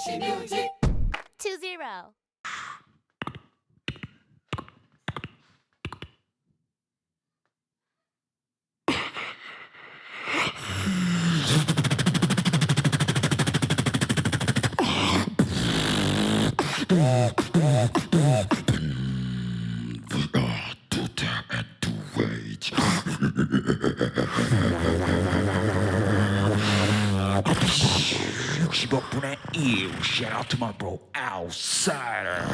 DC Music. Two zero. 분의 1 Shout out to my bro Outsider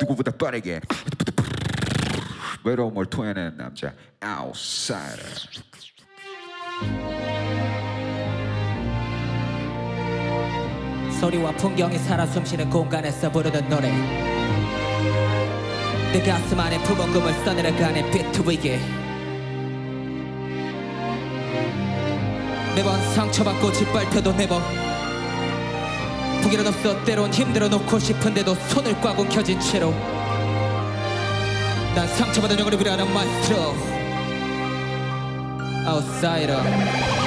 누구보다 빠르게. 외로움을 토해내는 남자 Outsider 소리와 풍경이 살아 숨쉬는 공간에서 부르는 노래 내 가슴 안에 품은 꿈을 써내려가는 비트 위에. 매번 상처받고 짓밟혀도 매번 포기는 없어 때론 힘들어 놓고 싶은데도 손을 꽉 움켜쥔 채로 난 상처받은 영혼을 위로하는 마스트로 아웃사이더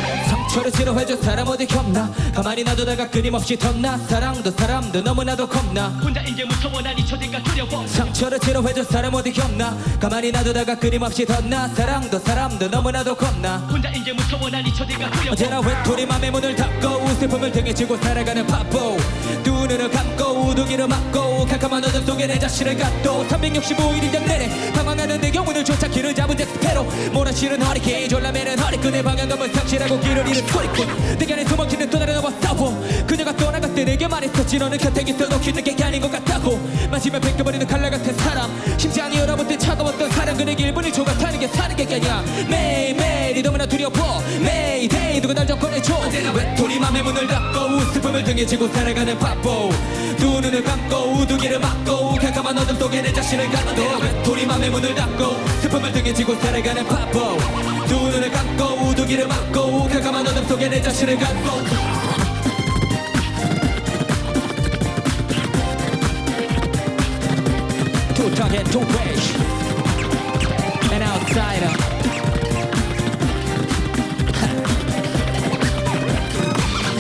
상처를 치료해줄 사람 어디 없나? 가만히 놔두다가 끊임없이 덧나. 사랑도 사람도 너무나도 겁나. 혼자인 게 무서워 난 잊혀질까 두려워. 상처를 치료해줄 사람 어디 없나? 가만히 놔두다가 끊임없이 덧나. 사랑도 사람도 너무나도 겁나. 혼자인 게 무서워 난 잊혀질까 두려워. 언제나 외톨이 맘의 문을 닫고 슬픔을 등에 지고 살아가는 바보. 두 눈을 감고 우두기를 막고 캄캄한 어둠 속에 내 자신을 갖도 365일이 전 내내 방황하는 내 영혼을 쫓아 길을 잡은 잭스페로. 몰아치는 허리케인 졸라매는 허리끈의 방향감을 상실하고 길을 잃은 소리꾼 내게 안에 도망치는 또 다른 너와 싸워 그녀가 떠나갈 때 내게 말했었지 너는 곁에 있어도 기는 게 아닌 것 같다고. 마시면 벗겨버리는 칼날 같은 사람. 심장이 얼어붙은 차가웠던 사랑 그에게 1분을 조각 타는 게 사는 게 아니야 매일매일이 너무나 두려워. 매일데이 누가 날 접근해줘. 언제나 외톨이 맘의 문을 닫고 슬픔을 등에 지고 살아가는 바보. 두 눈을 감고 우두기를 막고 캄캄한 어둠 속에 내 자신을 갖도 외톨이 맘의 문을 닫고 슬픔을 등에 지고 살아가는 바보. 두 눈을 감고 우두기를 막고 내 자신을 갖고. two ways An outsider.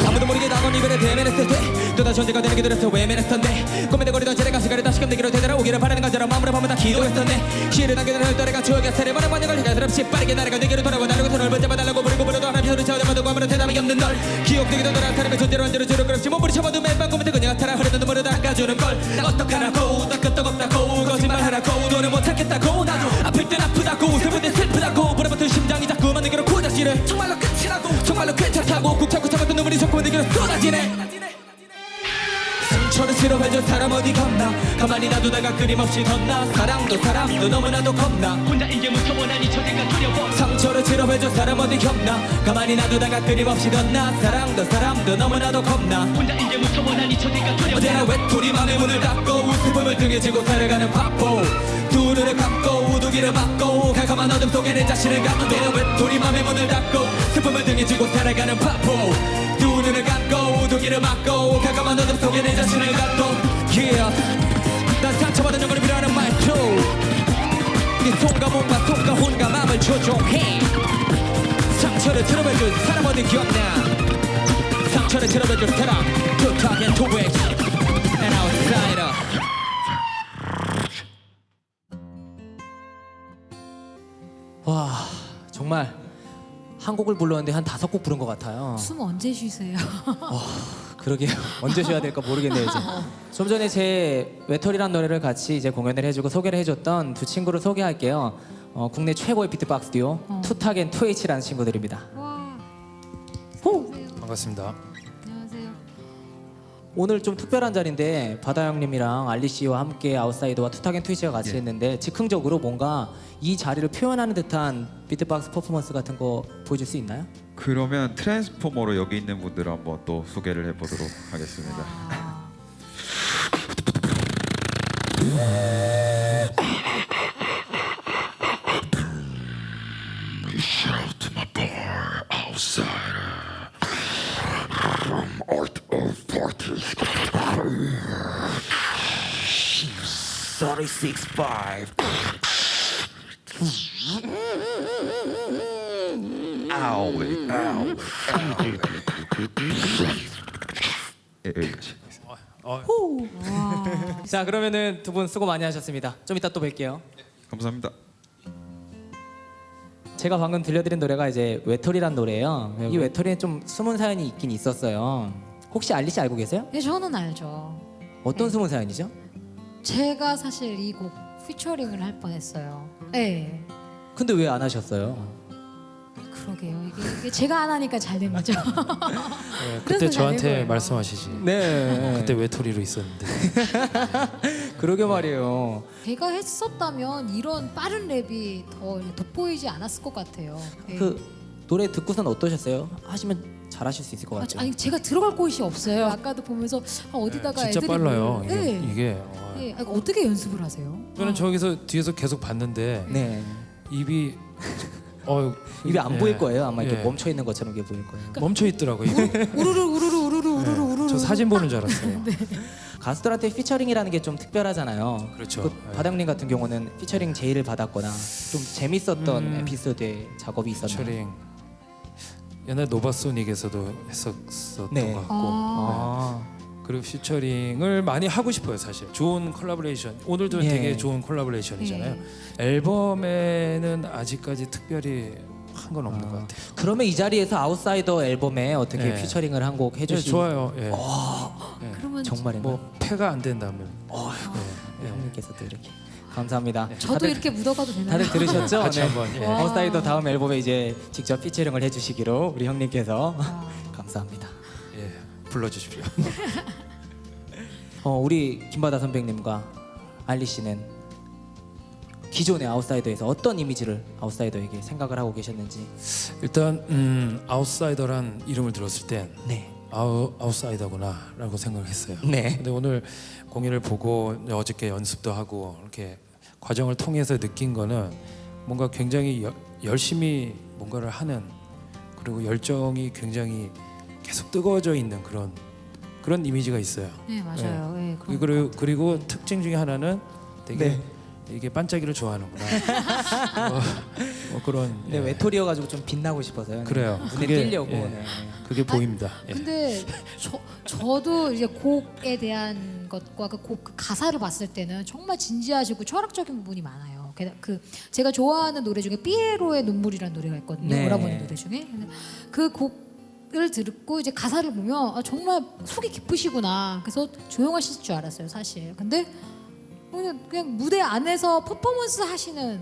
아무도 모르게 나온 이별에 대면했을 때 또다시 언제가 되는 기들에서 외면했었네. 꿈에 거리던 제레가 시간을 다시금 내기로 되돌아오기를 바라는 것처럼 마음으로 밤을 다 기도했었네. 시를 남겨둔 혈도래가 추억의 세레머니 번역을 해가스럽지 빠르게 날아가 내게로 돌아와 나 없는 널. 기억되기도 너랑 사람의 존재로 언제로 주로 그렇지 몸부리 쳐봐도 매번 꿈에 그녀가 타라 흐르는 눈물을 닦아주는 걸나 어떡하라고. 나 끄떡없다고. 거짓말하라고. 너는 못하겠다고. 나도 아플 땐 아프다고. 슬플 땐 슬프다고. 불어붙은 심장이 자꾸만 내게로 고작지를. 정말로 끝이라고. 정말로 괜찮다고. 꾹 참고 참았던 눈물이 자꾸 내게로 쏟아지네 상처를 치료해줄 사람 어디 겁나? 가만히 놔두다가 끊임없이 덧나. 사랑도 사람도 너무나도 겁나. 혼자인 게 무서워. 난 잊혀질까 두려워 어디 없나? 가만히 놔두다가 끊임없이 덧나? 사랑도 사람도 너무나도 겁나. 혼자인 게 무서워 난 잊혀질까 두려워. 언제나 외톨이 맘의 문을 닫고 슬픔을 등에 지고 살아가는 바보. 두 눈을 감고 우두기를 막고 캄캄한 어둠 속에 내 자신을 갖고 언제나 외톨이 맘의 문을 닫고 슬픔을 등에 지고 살아가는 바보. 두 눈을 감고 우두기를 막고 캄캄한 어둠 속에 내 자신을 갖고 yeah. 난 상처받은 영혼을 필요하는 말투 네 손과 몸과 손과 혼과 마음을 조종해 상처를 치료해줄 사람 어디 기억나 상처를 치료해줄 사람 To talk and to wake An outsider 와 정말 한 곡을 불렀는데 한 다섯 곡 부른 것 같아요 숨 언제 쉬세요? 그러게요. 언제 쉬어야 될까 모르겠네요 이제. 좀 전에 제 외톨이란 노래를 같이 이제 공연을 해주고 소개를 해줬던 두 친구를 소개할게요. 어, 국내 최고의 비트박스 듀오 투탁앤 투에이치라는 친구들입니다. 와. 호! 반갑습니다. 안녕하세요. 오늘 좀 특별한 자리인데 바다 형님이랑 알리 씨와 함께 아웃사이더와 투탁앤 투에이치가 같이 했는데 즉흥적으로 뭔가 이 자리를 표현하는 듯한 비트박스 퍼포먼스 같은 거 보여줄 수 있나요? 그러면 트랜스포머로 여기 있는 분들을 한번 또 소개를 해보도록 하겠습니다. Shout 자 그러면은 두 분 수고 많이 하셨습니다. 좀 이따 또 뵐게요. 감사합니다. 제가 방금 들려드린 노래가 이제 외톨이란 노래예요. 이 외톨이는 좀 숨은 사연이 있긴 있었어요. 혹시 알리 씨 알고 계세요? 네, 저는 알죠. 어떤 숨은 사연이죠? 제가 사실 이 곡 피처링을 할 뻔했어요. 네, 근데 왜 안 하셨어요? 그러게요. 이게, 이게 제가 안 하니까 잘 된 거죠. 네, 그래서 그때 저한테 거예요. 말씀하시지. 네. 그때 외톨이로 있었는데. 그러게 말이에요. 제가 했었다면 이런 빠른 랩이 더 돋보이지 않았을 것 같아요. 네. 그 노래 듣고선 어떠셨어요? 하시면 잘하실 수 있을 것 아, 같아요. 아니 제가 들어갈 곳이 없어요. 아까도 보면서 아, 어디다가 진짜 애드립을- 빨라요. 이게, 네. 이게 어. 네. 아니, 어떻게 연습을 하세요? 저는 저기서 뒤에서 계속 봤는데 네. 입이 어 입이 안 예. 보일 거예요. 아마 이렇게 예. 멈춰 있는 것처럼 이게 보일 거예요. 멈춰 있더라고요. 입이. 우르르 우르르 우르르 우르르 우르르. 저 사진 보는 줄 알았어요. 가수들한테 피처링이라는 게 좀 특별하잖아요. 그렇죠. 그 네. 바닥님 같은 경우는 피처링 제의를 받았거나 좀 재밌었던 음. 에피소드의 작업이 있었나요? 피처링 옛날 노바소닉에서도 했었었던 네. 것 같고 아, 아, 그리고 피처링을 많이 하고 싶어요 사실 좋은 콜라보레이션 오늘도 예. 되게 좋은 콜라보레이션이잖아요 예. 앨범에는 아직까지 특별히 한 건 없는 것 같아요 그러면 이 자리에서 아웃사이더 앨범에 어떻게 네. 피처링을 한곡 예, 해주시? 좋아요 예. 예. 그러면 정말인가요? 뭐 패가 안 된다면 네, 형님께서도 이렇게 감사합니다. 저도 다들, 이렇게 묻어가도 되나요? 다들 들으셨죠? 같이 네. 한번, 예. 아웃사이더 다음 앨범에 이제 직접 피처링을 해주시기로 우리 형님께서 감사합니다. 예, 불러주십시오 어, 우리 김바다 선배님과 알리 씨는 기존의 아웃사이더에서 어떤 이미지를 아웃사이더에게 생각을 하고 계셨는지. 일단 음, 아웃사이더란 이름을 들었을 땐 네. 아우, 아웃사이더구나라고 생각했어요 네. 근데 오늘 공연을 보고 어저께 연습도 하고 이렇게 과정을 통해서 느낀 거는 뭔가 굉장히 여- 열심히 뭔가를 하는 그리고 열정이 굉장히 계속 뜨거워져 있는 그런 그런 이미지가 있어요. 네 맞아요. 네, 그런 그리고 그리고 특징 중에 하나는 되게 네. 이게 반짝이를 좋아하는구나. 뭐, 뭐 그런 근데 예, 외톨이여 가지고 좀 빛나고 싶어서요. 그래요. 눈에 그게, 띄려고. 예. 네. 그게 보입니다. 예. 근데 저 저도 이제 곡에 대한 것과 그 곡 가사를 봤을 때는 정말 진지하시고 철학적인 부분이 많아요. 그- 그 제가 좋아하는 노래 중에 삐에로의 눈물이라는 노래가 있거든요. 네. 오라버니 노래 중에 근데 그 곡을 듣고 이제 가사를 보면 아, 정말 속이 깊으시구나. 그래서 조용하실 줄 알았어요, 사실. 근데 그냥, 그냥 무대 안에서 퍼포먼스 하시는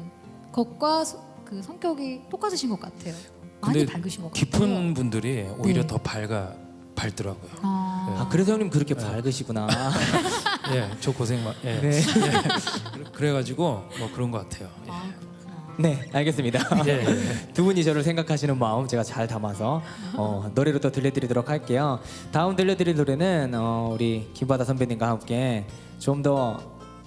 것과 소- 그 성격이 똑같으신 것 같아요. 많이 근데 밝으신 것 같아요. 깊은 분들이 오히려 네. 더 밝아 밝더라고요. 아, 아 그래서 형님 그렇게 네. 밝으시구나. 예, 저 고생 많. 예. 네. 예. 그래가지고 뭐 그런 것 같아요. 예. 아. 네, 알겠습니다. 예, 예. 두 분이 저를 생각하시는 마음 제가 잘 담아서 어, 노래로 또 들려드리도록 할게요. 다음 들려드릴 노래는 어, 우리 김바다 선배님과 함께 좀 더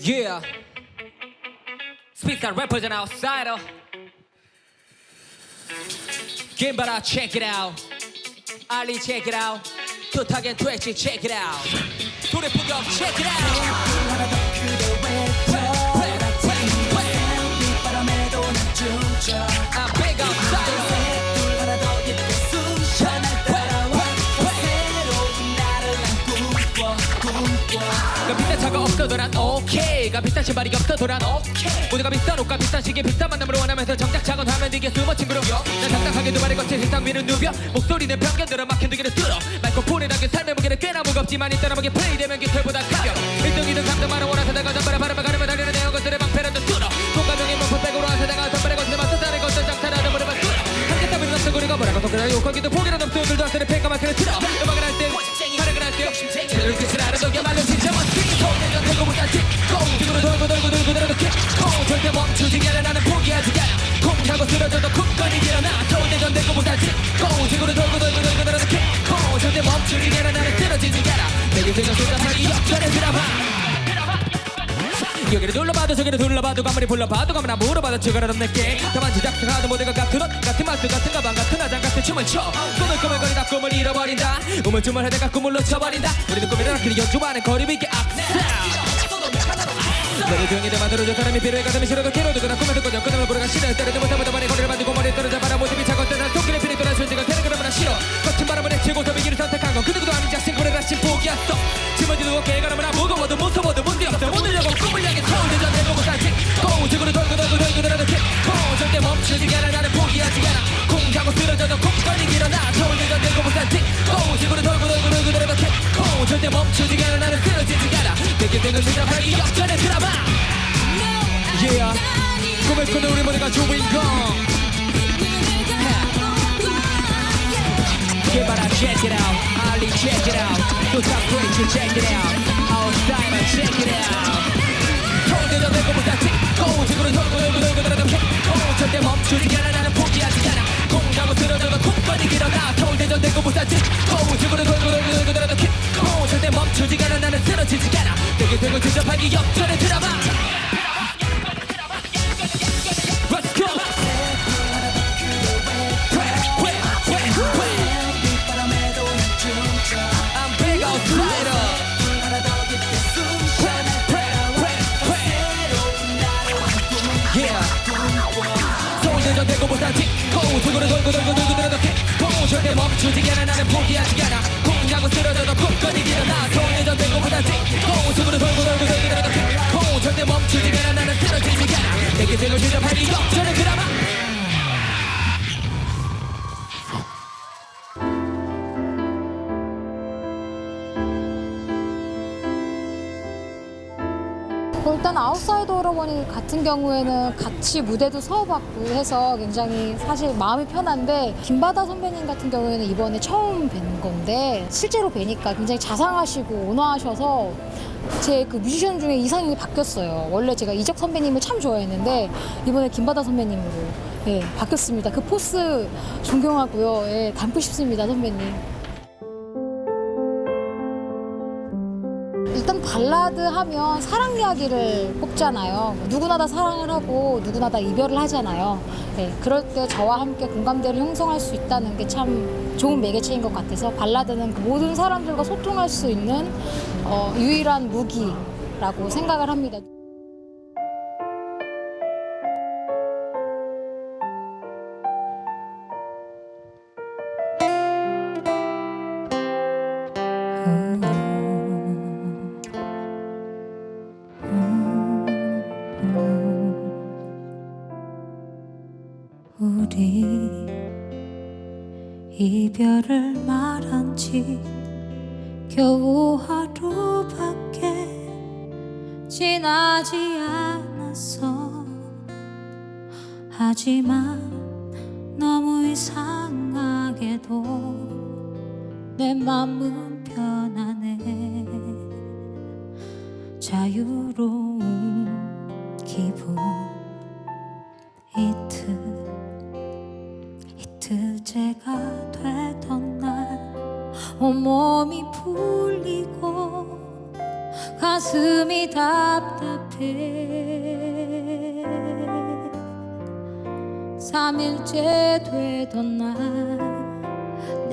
Yeah. Speak that represent outsider. Gimbara, check it out. Ali, check it out. Tuthagen Twitchy, check it out. Tune up, check it out. 가 비싼 차가 없어도 난 오케이 가 비싼 신발이 없어도 난 오케이 모두가 비싼 옷과 비싼 시계 비싼 만남을 원하면서 정작 작은 화면 뒤에 숨어 친구로 난 당당하게 두 발에 거친 세상 위를 누벼. 목소리는 편견들어 막힌 두 개를 뚫어. 마이크폰에 담긴 삶의 무게는 꽤나 무겁지만 이 떠나보기 플레이되면 깃털보다 가벼. 1등이든 3등 말은 원한 세대가 전발에 바람을 가르며 달리는 내용 것들의 방패라도 뚫어. 동가명의 몸풀백으로 한 세대가 전발에 거친 맞서 다른 것들 장타라는 무릎을 뚫어. 함께 따위는 없어 그리고 뭐라고 속그라요 거기도 포기는 없어 오늘도 하늘의 팬과 마크를 틀어 둘러봐도 저기를 둘러봐도 가만히 불러봐도 가만히 물어봐도 저거라던 내게. 다만 제작하는 모델과 같은 옷 같은 말투 같은 가방 같은 화장 같은 춤을 춰. 꿈을 꾸물거리다. 꿈을 잃어버린다. 우물쭈물 해대가 꿈을 놓쳐버린다. 우리는 꿈이라 길이 연주하는 거리 비기 악사 너를 조용히 내 만들어줘 사람이 필요해. 가슴이 싫어도 괴로워도 나 꿈에서 꺼져 끝남을 보러가 싫어 때려도 못하보다 많이 거리를 만들고 머리에 떨어져 바라 모습이 차가웠다 손길에 피리 돌아 존재가 되는 그러면 나 싫어. 거친 바람을 헤치고서 위기를 선택한 건그 누구도 아닌 자신 고래 다신 포기했어. 짊어지도 어깨에 가라면 무거워도 무서워도 문 꾸는 우리 모두가 주인공 개발아 check it out. 알리 check it out. 도착 브레이크 check it out. Our style check it out. 서울대전 내고 못하지 고우직으로 돌고 돌고 돌고 돌아도 고 절대 멈추지 않아. 나는 포기하지 않아. 콩 하고 쓰러져도 콩빨리 일어나 서울대전 내고 못하지 고우직으로 돌고 돌고 돌고 돌아도 고 절대 멈추지 않아. 나는 쓰러지지 않아. 내게 되고 진접하기 역전의 드라마 돌고 돌고 돌고 고 절대 멈추지 않아 나는 포기하지 않아 공하고 쓰러져도 굳건히 일어나 서울대전 되고 못하지 고우쪽으로 돌고 돌고 돌고 돌아도 고 절대 멈추지 않아 나는 쓰러지지 않아 내게 등을 대접하기 역전의 드라마 어, 일단 아웃사이더 여러분이 같은 경우에는 같이 무대도 서봤고 해서 굉장히 사실 마음이 편한데 김바다 선배님 같은 경우에는 이번에 처음 뵌 건데 실제로 뵈니까 굉장히 자상하시고 온화하셔서 제 그 뮤지션 중에 이상형이 바뀌었어요. 원래 제가 이적 선배님을 참 좋아했는데 이번에 김바다 선배님으로 예, 바뀌었습니다. 그 포스 존경하고요. 예, 닮고 싶습니다, 선배님. 일단 발라드 하면 사랑 이야기를 꼽잖아요. 누구나 다 사랑을 하고 누구나 다 이별을 하잖아요. 네, 그럴 때 저와 함께 공감대를 형성할 수 있다는 게 참 좋은 매개체인 것 같아서 발라드는 그 모든 사람들과 소통할 수 있는 어, 유일한 무기라고 생각을 합니다. 우 이별을 말한 지 겨우 하루밖에 지나지 않았어. 하지만 너무 이상하게도 내 맘은 편하네 자유로운 기분. 이틀 되던 날 온몸이 풀리고 가슴이 답답해. 삼일째 되던 날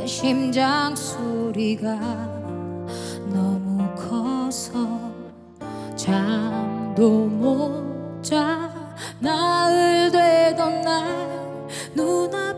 내 심장 소리가 너무 커서 잠도 못 자. 나흘 되던 날 눈앞